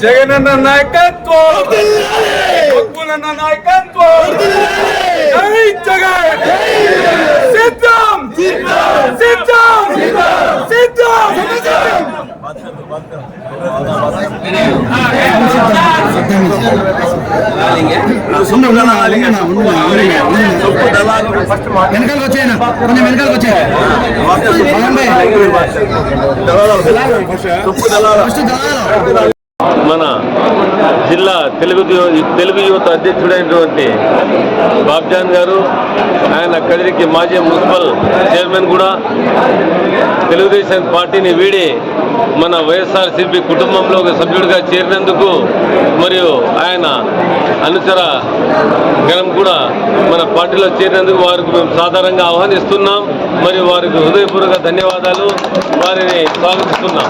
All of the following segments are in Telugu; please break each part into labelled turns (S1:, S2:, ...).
S1: జగనన్న నాయకత్వం. నాయకత్వం. జగన్!
S2: వెనకాలకు వచ్చాయన కొంచెం వెనకాలకు వచ్చాయి ఫస్ట్ దళాలు
S3: మన జిల్లా తెలుగు తెలుగు యువత అధ్యక్షుడైనటువంటి బాబ్జాన్ గారు ఆయన కదిరికి మాజీ మున్సిపల్ చైర్మన్ కూడా. తెలుగుదేశం పార్టీని వీడి మన వైఎస్ఆర్సీపీ కుటుంబంలో ఒక సభ్యుడిగా చేరినందుకు మరియు ఆయన అనుచర గణం కూడా మన పార్టీలో చేరినందుకు వారికి మేము సాధారణంగా ఆహ్వానిస్తున్నాం. మరియు వారికి హృదయపూర్వక ధన్యవాదాలు. వారిని స్వాగతిస్తున్నాం.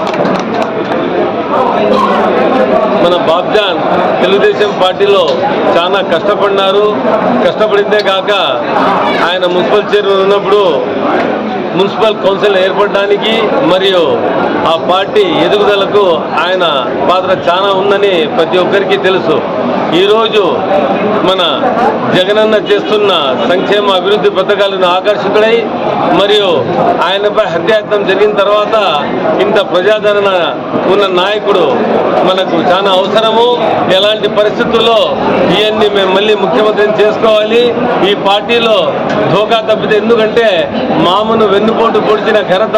S3: మన బాబ్జాన్ తెలుగుదేశం పార్టీలో చాలా కష్టపడినారు. కష్టపడిందే కాక ఆయన మున్సిపల్ చైర్మన్ ఉన్నప్పుడు మున్సిపల్ కౌన్సిల్ ఏర్పడడానికి మరియు ఆ పార్టీ ఎదుగుదలకు ఆయన పాత్ర చాలా ఉందని ప్రతి ఒక్కరికి తెలుసు. ఈరోజు మన జగనన్న చేస్తున్న సంక్షేమ అభివృద్ధి పథకాలను ఆకర్షితుడై మరియు ఆయనపై హత్యాయత్నం జరిగిన తర్వాత ఇంత ప్రజాదరణ ఉన్న నాయకుడు మనకు చాలా అవసరము. ఎలాంటి పరిస్థితుల్లో ఇవన్నీ మేము మళ్ళీ ముఖ్యమంత్రిని చేసుకోవాలి. ఈ పార్టీలో ధోకా తప్పితే ఎందుకంటే మామను వెన్నుపోటు పొడిచిన ఘనత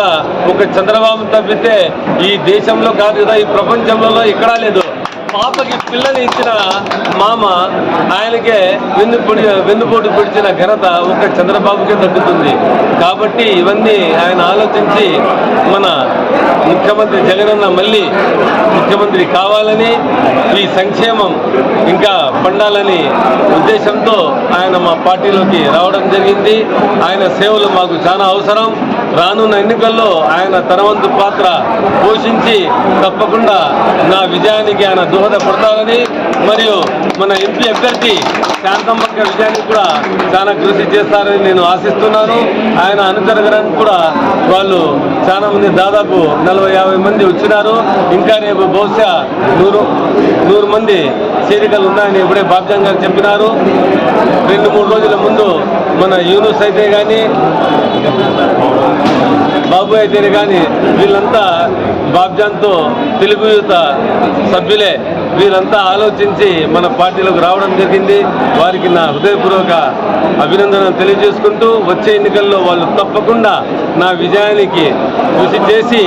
S3: ఒక చంద్రబాబు తప్పితే ఈ దేశంలో కాదు కదా ఈ ప్రపంచంలో ఎక్కడా లేదు. పాపకి పిల్లని ఇచ్చిన మామ ఆయనకే వెన్ను పొడి వెన్నుపోటు పొడిచిన ఘనత ఒక చంద్రబాబుకే దక్కుతుంది. కాబట్టి ఇవన్నీ ఆయన ఆలోచించి మన ముఖ్యమంత్రి జగనన్న మళ్ళీ ముఖ్యమంత్రి కావాలని ఈ సంక్షేమం ఇంకా పండాలని ఉద్దేశంతో ఆయన మా పార్టీలోకి రావడం జరిగింది. ఆయన సేవలు మాకు చాలా అవసరం. రానున్న ఎన్నికల్లో ఆయన తనవంతు పాత్ర పోషించి తప్పకుండా నా విజయానికి ఆయన దోహదపడతారని మరియు మన ఎంపీ అభ్యర్థి శాంతమ్మక్క విజయానికి కూడా చాలా కృషి చేస్తారని నేను ఆశిస్తున్నాను. ఆయన అనుచరగడానికి కూడా వాళ్ళు చాలా మంది దాదాపు నలభై యాభై మంది వచ్చినారు. ఇంకా రేపు బహుశా నూరు నూరు మంది చేరికలు ఉన్నాయని ఇప్పుడే బాబ్జాన్ గారు చెప్పినారు. రెండు మూడు రోజుల ముందు మన యూనుస్ అయితే కానీ బాబు అయితేనే కానీ వీళ్ళంతా బాబ్జాన్తో తెలుగు యువత సభ్యులే. వీరంతా ఆలోచించి మన పార్టీలోకి రావడం జరిగింది. వారికి నా హృదయపూర్వక అభినందనలు తెలియజేసుకుంటూ వచ్చే ఎన్నికల్లో వాళ్ళు తప్పకుండా నా విజయానికి కృషి చేసి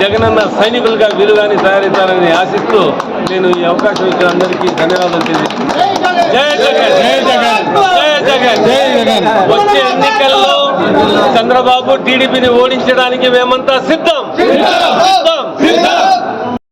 S3: జగనన్న సైనికులుగా వీలుగాని తయారవుతారని ఆశిస్తూ నేను ఈ అవకాశం ఇచ్చిన అందరికీ ధన్యవాదాలు తెలియజేస్తున్నాను. వచ్చే ఎన్నికల్లో చంద్రబాబు టీడీపీని ఓడించడానికి మేమంతా సిద్ధం! సిద్ధం. సిద్ధం!